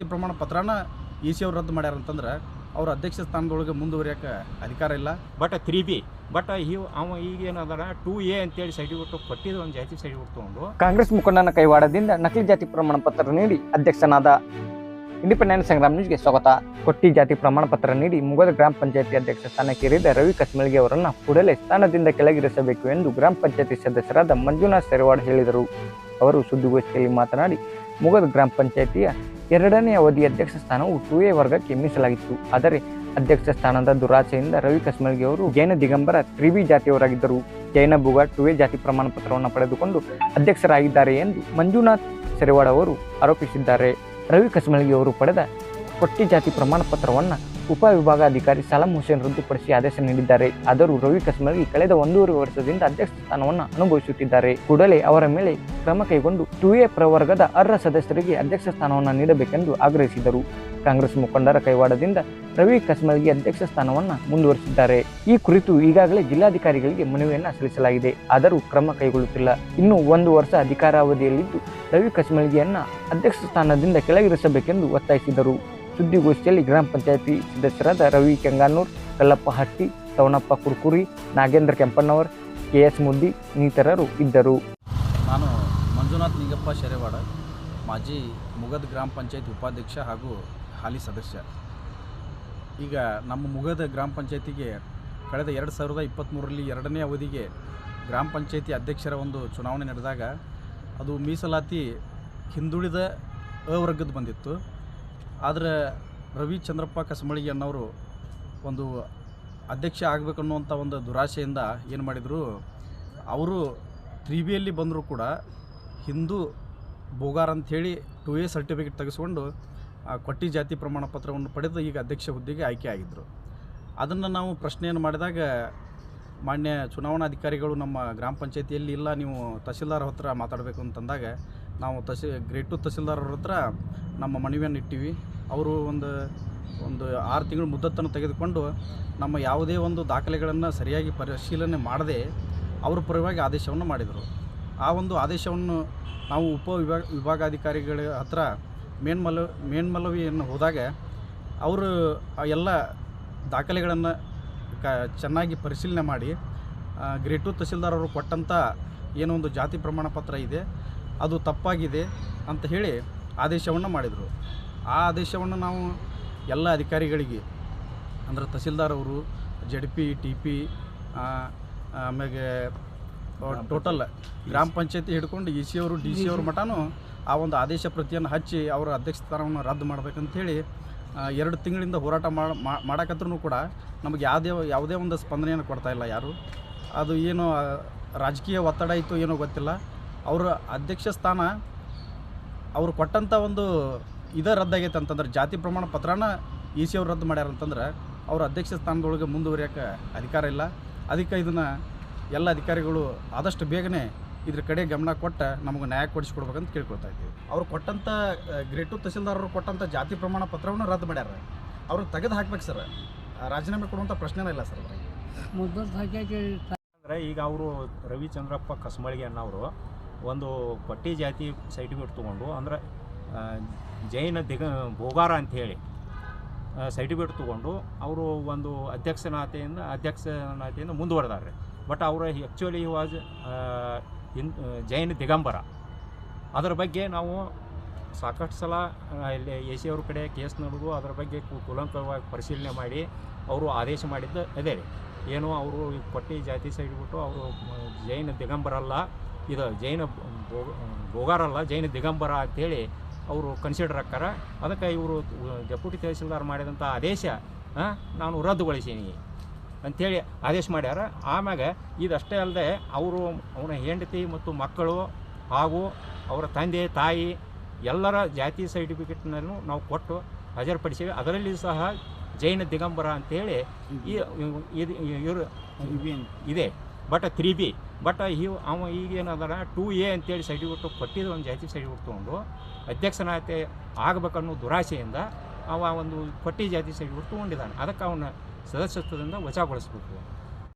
ಜಾತಿ ಪ್ರಮಾಣ ಪತ್ರನ E C ಅವ್ರು ರದ್ದು ಮಾಡ್ಯಾರ ಅಂತಂದ್ರೆ ಅವ್ರ ಅಧ್ಯಕ್ಷ ಸ್ಥಾನದೊಳಗೆ ಮುಂದುವರಿಯೋಕೆ ಅಧಿಕಾರ ಇಲ್ಲ. ಬಟ್ ತ್ರೀ ಬಿ ಬಟ್ ಇವ್ ಅವ ಈಗ ಏನದಾರ ಟೂ ಎ ಅಂತೇಳಿ ಸರ್ಟಿಫಿಕೇಟ್ ಕೊಟ್ಟಿದ್ದು ಒಂದು ಜಾತಿ ಸರ್ಟಿಫಿಕೇಟ್ ತಗೊಂಡು. ಕಾಂಗ್ರೆಸ್ ಮುಖಂಡನ ಕೈವಾಡದಿಂದ ನಕಲಿ ಜಾತಿ ಪ್ರಮಾಣ ಪತ್ರ ನೀಡಿ ಅಧ್ಯಕ್ಷನಾದ ಇಂಡಿಪೆಂಡೆನ್ಸ್ ಸಂಗ್ರಾಮ್ ನ್ಯೂಸ್ಗೆ ಸ್ವಾಗತ. ಕೊಟ್ಟಿ ಜಾತಿ ಪ್ರಮಾಣ ಪತ್ರ ನೀಡಿ ಮುಗದ ಗ್ರಾಮ ಪಂಚಾಯತಿ ಅಧ್ಯಕ್ಷ ಸ್ಥಾನಕ್ಕೇರಿದ ರವಿ ಕಸ್ಮಳ್ಗಿ ಅವರನ್ನು ಕೂಡಲೇ ಸ್ಥಾನದಿಂದ ಕೆಳಗಿರಿಸಬೇಕು ಎಂದು ಗ್ರಾಮ ಪಂಚಾಯತಿ ಸದಸ್ಯರಾದ ಮಂಜುನಾಥ್ ಸೆರವಾಡ್ ಹೇಳಿದರು. ಅವರು ಸುದ್ದಿಗೋಷ್ಠಿಯಲ್ಲಿ ಮಾತನಾಡಿ ಮುಗದ ಗ್ರಾಮ ಪಂಚಾಯತಿಯ ಎರಡನೇ ಅವಧಿ ಅಧ್ಯಕ್ಷ ಸ್ಥಾನವು ಟು ಎ ವರ್ಗಕ್ಕೆ ಮೀಸಲಾಗಿತ್ತು ಆದರೆ ಅಧ್ಯಕ್ಷ ಸ್ಥಾನದ ದುರಾಸೆಯಿಂದ ರವಿ ಕಸ್ಮಲ್ಗಿ ಅವರು ಜೈನ ದಿಗಂಬರ ತ್ರಿವಿ ಜಾತಿಯವರಾಗಿದ್ದರು. ಜೈನ ಬುಗ ಟು ಎ ಜಾತಿ ಪ್ರಮಾಣ ಪತ್ರವನ್ನು ಪಡೆದುಕೊಂಡು ಅಧ್ಯಕ್ಷರಾಗಿದ್ದಾರೆ ಎಂದು ಮಂಜುನಾಥ್ ಸೆರೆವಾಡ್ ಅವರು ಆರೋಪಿಸಿದ್ದಾರೆ. ರವಿ ಕಸ್ಮಲ್ಗಿ ಅವರು ಪಡೆದ ಕೊಟ್ಟಿ ಜಾತಿ ಪ್ರಮಾಣ ಪತ್ರವನ್ನು ಉಪವಿಭಾಗಾಧಿಕಾರಿ ಸಲಾಂ ಹುಸೇನ್ ರದ್ದುಪಡಿಸಿ ಆದೇಶ ನೀಡಿದ್ದಾರೆ. ಆದರೂ ರವಿ ಕಸ್ಮಲ್ಗಿ ಕಳೆದ ಒಂದೂವರೆ ವರ್ಷದಿಂದ ಅಧ್ಯಕ್ಷ ಸ್ಥಾನವನ್ನು ಅನುಭವಿಸುತ್ತಿದ್ದಾರೆ. ಕೂಡಲೇ ಅವರ ಮೇಲೆ ಕ್ರಮ ಕೈಗೊಂಡು ಟು ಪ್ರವರ್ಗದ ಅರ್ಹ ಸದಸ್ಯರಿಗೆ ಅಧ್ಯಕ್ಷ ಸ್ಥಾನವನ್ನು ನೀಡಬೇಕೆಂದು ಆಗ್ರಹಿಸಿದರು. ಕಾಂಗ್ರೆಸ್ ಮುಖಂಡರ ಕೈವಾಡದಿಂದ ರವಿ ಕಸ್ಮಲ್ಗಿ ಅಧ್ಯಕ್ಷ ಸ್ಥಾನವನ್ನು ಮುಂದುವರಿಸಿದ್ದಾರೆ. ಈ ಕುರಿತು ಈಗಾಗಲೇ ಜಿಲ್ಲಾಧಿಕಾರಿಗಳಿಗೆ ಮನವಿಯನ್ನು ಸಲ್ಲಿಸಲಾಗಿದೆ. ಆದರೂ ಕ್ರಮ ಕೈಗೊಳ್ಳುತ್ತಿಲ್ಲ. ಇನ್ನು ಒಂದು ವರ್ಷ ಅಧಿಕಾರಾವಧಿಯಲ್ಲಿದ್ದು ರವಿ ಕಸ್ಮಳ್ಗಿಯನ್ನ ಅಧ್ಯಕ್ಷ ಸ್ಥಾನದಿಂದ ಕೆಳಗಿರಿಸಬೇಕೆಂದು ಒತ್ತಾಯಿಸಿದರು. ಸುದ್ದಿಗೋಷ್ಠಿಯಲ್ಲಿ ಗ್ರಾಮ ಪಂಚಾಯತಿ ಸದಸ್ಯರಾದ ರವಿ ಕೆಂಗಾನೂರ್ ಕಲ್ಲಪ್ಪ ಹಟ್ಟಿ ಸವಣಪ್ಪ ಕುರ್ಕುರಿ ನಾಗೇಂದ್ರ ಕೆಂಪಣ್ಣವರ್ ಕೆ ಎಸ್ ಮುದ್ದಿ ಇನ್ನಿತರರು ಇದ್ದರು. ನಾನು ಮಂಜುನಾಥ್ ನಿಂಗಪ್ಪ ಶೆರೆವಾಡ, ಮಾಜಿ ಮುಗದ್ ಗ್ರಾಮ ಪಂಚಾಯತ್ ಉಪಾಧ್ಯಕ್ಷ ಹಾಗೂ ಹಾಲಿ ಸದಸ್ಯ. ಈಗ ನಮ್ಮ ಮುಗದ ಗ್ರಾಮ ಪಂಚಾಯತಿಗೆ ಕಳೆದ ಎರಡು ಸಾವಿರದ ಇಪ್ಪತ್ತ್ಮೂರರಲ್ಲಿ ಎರಡನೇ ಅವಧಿಗೆ ಗ್ರಾಮ ಪಂಚಾಯತಿ ಅಧ್ಯಕ್ಷರ ಒಂದು ಚುನಾವಣೆ ನಡೆದಾಗ ಅದು ಮೀಸಲಾತಿ ಹಿಂದುಳಿದ ಅವರ್ಗದ ಬಂದಿತ್ತು. ಆದರೆ ರವಿ ಚಂದ್ರಪ್ಪ ಕಸಮಳಿಗೆ ಅನ್ನೋರು ಒಂದು ಅಧ್ಯಕ್ಷ ಆಗಬೇಕನ್ನುವಂಥ ಒಂದು ದುರಾಶೆಯಿಂದ ಏನು ಮಾಡಿದರು, ಅವರು ತ್ರೀ ಬಿಯಲ್ಲಿ ಬಂದರೂ ಕೂಡ ಹಿಂದೂ ಬೋಗಾರ್ ಅಂಥೇಳಿ ಟು ಎ ಸರ್ಟಿಫಿಕೇಟ್ ತೆಗೆಸ್ಕೊಂಡು ಕೊಟ್ಟಿ ಜಾತಿ ಪ್ರಮಾಣ ಪತ್ರವನ್ನು ಪಡೆದು ಈಗ ಅಧ್ಯಕ್ಷ ಹುದ್ದೆಗೆ ಆಯ್ಕೆ ಆಗಿದ್ದರು ಅದನ್ನು ನಾವು ಪ್ರಶ್ನೆಯನ್ನು ಮಾಡಿದಾಗ ಮಾನ್ಯ ಚುನಾವಣಾಧಿಕಾರಿಗಳು ನಮ್ಮ ಗ್ರಾಮ ಪಂಚಾಯತಿಯಲ್ಲಿ ಇಲ್ಲ, ನೀವು ತಹಸೀಲ್ದಾರ್ ಹತ್ರ ಮಾತಾಡಬೇಕು ಅಂತಂದಾಗ ನಾವು ತಹಸೀ, ಗ್ರೇಟ್ ಟು ಅವ್ರ ಹತ್ರ ನಮ್ಮ ಮನವಿಯನ್ನು ಇಟ್ಟಿವಿ. ಅವರು ಒಂದು ಒಂದು ಆರು ತಿಂಗಳು ಮುದ್ದತ್ತನ್ನು ತೆಗೆದುಕೊಂಡು ನಮ್ಮ ಯಾವುದೇ ಒಂದು ದಾಖಲೆಗಳನ್ನು ಸರಿಯಾಗಿ ಪರಿಶೀಲನೆ ಮಾಡದೆ ಅವರ ಪರವಾಗಿ ಆದೇಶವನ್ನು ಮಾಡಿದರು. ಆ ಒಂದು ಆದೇಶವನ್ನು ನಾವು ಉಪ ವಿಭಾಗ ವಿಭಾಗಾಧಿಕಾರಿಗಳ ಹತ್ರ ಮೇನ್ಮಲ ಮೇನ್ಮಲವಿಯನ್ನು ಹೋದಾಗ ಅವರು ಎಲ್ಲ ದಾಖಲೆಗಳನ್ನು ಕ, ಚೆನ್ನಾಗಿ ಪರಿಶೀಲನೆ ಮಾಡಿ ಗ್ರೇಟು ತಹಸೀಲ್ದಾರ್ ಅವರು ಕೊಟ್ಟಂಥ ಏನೋ ಒಂದು ಜಾತಿ ಪ್ರಮಾಣ ಪತ್ರ ಇದೆ, ಅದು ತಪ್ಪಾಗಿದೆ ಅಂತ ಹೇಳಿ ಆದೇಶವನ್ನು ಮಾಡಿದರು. ಆ ಆದೇಶವನ್ನು ನಾವು ಎಲ್ಲ ಅಧಿಕಾರಿಗಳಿಗೆ ಅಂದ್ರೆ ತಹಸೀಲ್ದಾರ್ ಅವರು ಜಡ್ ಪಿ ಟಿ ಪಿ ಆಮೇಲೆ ಟೋಟಲ್ ಗ್ರಾಮ ಪಂಚಾಯತಿ ಹಿಡ್ಕೊಂಡು ಇ ಸಿ ಅವರು ಡಿ ಸಿ ಅವ್ರ ಮಟನೂ ಆ ಒಂದು ಆದೇಶ ಪ್ರತಿಯನ್ನು ಹಚ್ಚಿ ಅವರ ಅಧ್ಯಕ್ಷ ಸ್ಥಾನವನ್ನು ರದ್ದು ಮಾಡ್ಬೇಕಂತೇಳಿ ಆ, ಎರಡು ತಿಂಗಳಿಂದ ಹೋರಾಟ ಮಾಡಕತ್ರೂ ಕೂಡ ನಮಗೆ ಯಾವುದೇ ಯಾವುದೇ ಒಂದು ಸ್ಪಂದನೆಯನ್ನು ಕೊಡ್ತಾ ಇಲ್ಲ ಯಾರು. ಅದು ಏನು ರಾಜಕೀಯ ಒತ್ತಡ ಇತ್ತು ಏನೋ ಗೊತ್ತಿಲ್ಲ. ಅವರ ಅಧ್ಯಕ್ಷ ಸ್ಥಾನ ಅವ್ರು ಕೊಟ್ಟಂಥ ಒಂದು ಇದೇ ರದ್ದಾಗೈತೆ ಅಂತಂದ್ರೆ ಜಾತಿ ಪ್ರಮಾಣ ಪತ್ರನ ಇ ಸಿ ಅವ್ರು ರದ್ದು ಮಾಡ್ಯಾರ ಅಂತಂದ್ರೆ ಅವ್ರ ಅಧ್ಯಕ್ಷ ಸ್ಥಾನದೊಳಗೆ ಮುಂದುವರಿಯೋಕೆ ಅಧಿಕಾರ ಇಲ್ಲ. ಅದಕ್ಕೆ ಇದನ್ನು ಎಲ್ಲ ಅಧಿಕಾರಿಗಳು ಆದಷ್ಟು ಬೇಗನೆ ಇದ್ರ ಕಡೆ ಗಮನ ಕೊಟ್ಟು ನಮಗೆ ನ್ಯಾಯ ಕೊಡಿಸ್ಕೊಡ್ಬೇಕಂತ ಕೇಳ್ಕೊಳ್ತಾ ಇದ್ದೀವಿ. ಅವ್ರು ಕೊಟ್ಟಂಥ ಗ್ರೇಟು ತಹಸೀಲ್ದಾರರು ಅವರು ಕೊಟ್ಟಂಥ ಜಾತಿ ಪ್ರಮಾಣ ಪತ್ರವನ್ನು ರದ್ದು ಮಾಡ್ಯಾರ. ಅವ್ರಿಗೆ ತೆಗೆದು ಹಾಕ್ಬೇಕು ಸರ್. ರಾಜೀನಾಮೆ ಕೊಡುವಂಥ ಪ್ರಶ್ನೆನೇ ಇಲ್ಲ ಸರ್ ಅವ್ರಿಗೆ. ಅಂದರೆ ಈಗ ಅವರು ರವಿಚಂದ್ರಪ್ಪ ಕಸ್ಮಳಿಗೆ ಅನ್ನೋರು ಒಂದು ಪಟ್ಟಿ ಜಾತಿ ಸರ್ಟಿಫಿಕೇಟ್ ತೊಗೊಂಡು ಅಂದ್ರೆ ಜೈನ ದಿಗ ಬೋಗಾರ ಅಂಥೇಳಿ ಸರ್ಟಿಫಿಕೇಟ್ ತೊಗೊಂಡು ಅವರು ಒಂದು ಅಧ್ಯಕ್ಷನಾತೆಯಿಂದ ಅಧ್ಯಕ್ಷನಾತೆಯಿಂದ ಮುಂದುವರೆದಾರೆ ಬಟ್ ಅವರು actually was in Jain Digambara. ಅದರ ಬಗ್ಗೆ ನಾವು ಸಾಕಷ್ಟು ಸಲ ಇಲ್ಲಿ ಎ ಸಿ ಅವ್ರ ಕಡೆ ಕೇಸ್ ನಡೆದು ಅದರ ಬಗ್ಗೆ ಕುಲಂಕವಾಗಿ ಪರಿಶೀಲನೆ ಮಾಡಿ ಅವರು ಆದೇಶ ಮಾಡಿದ್ದು ಅದೇ ರೀ. ಏನು ಅವರು ಪಟ್ಟಿ ಜಾತಿ ಸೈಡ್ಬಿಟ್ಟು ಅವರು ಜೈನ ದಿಗಂಬರಲ್ಲ. ಇದು ಜೈನ ಬೋಗಾರಲ್ಲ ಜೈನ ದಿಗಂಬರ ಅಂತೇಳಿ ಅವರು ಕನ್ಸಿಡರ್ ಆಕ್ಕಾರ ಅದಕ್ಕೆ ಇವರು ಡೆಪ್ಯೂಟಿ ತಹಸೀಲ್ದಾರ್ ಮಾಡಿದಂಥ ಆದೇಶ ನಾನು ರದ್ದುಗೊಳಿಸೀನಿ ಅಂಥೇಳಿ ಆದೇಶ ಮಾಡ್ಯಾರ. ಆಮ್ಯಾಗ ಇದಷ್ಟೇ ಅಲ್ಲದೆ ಅವರು ಅವನ ಹೆಂಡತಿ ಮತ್ತು ಮಕ್ಕಳು ಹಾಗೂ ಅವರ ತಂದೆ ತಾಯಿ ಎಲ್ಲರ ಜಾತಿ ಸರ್ಟಿಫಿಕೇಟ್ನೂ ನಾವು ಕೊಟ್ಟು ಹಾಜರುಪಡಿಸಿವಿ. ಅದರಲ್ಲಿ ಸಹ ಜೈನ ದಿಗಂಬರ ಅಂತೇಳಿ ಈ ಇದು ಇವರು ಇದೆ. ಬಟ್ ತ್ರೀ ಬಿ ಬಟ್ ಈ ಅವ ಈಗೇನದಾರ ಟೂ ಎ ಅಂತೇಳಿ ಸರ್ಟಿಫಿಕೇಟ್ ಕೊಟ್ಟಿದ್ದು ಒಂದು ಜಾತಿ ಸರ್ಟಿಫಿಕೇಟ್ ತೊಗೊಂಡು ಅಧ್ಯಕ್ಷನಾತೆ ಆಗಬೇಕನ್ನೋ ದುರಾಸೆಯಿಂದ ಅವ ಒಂದು ಕೊಟ್ಟಿ ಜಾತಿ ಸರ್ಟಿಫಿಕೇಟ್ ತೊಗೊಂಡಿದ್ದಾನೆ. ಅದಕ್ಕೆ ಅವನ ಸದಸ್ಯತ್ವದಿಂದ ವಜಾಗೊಳಿಸ್ಬೇಕು.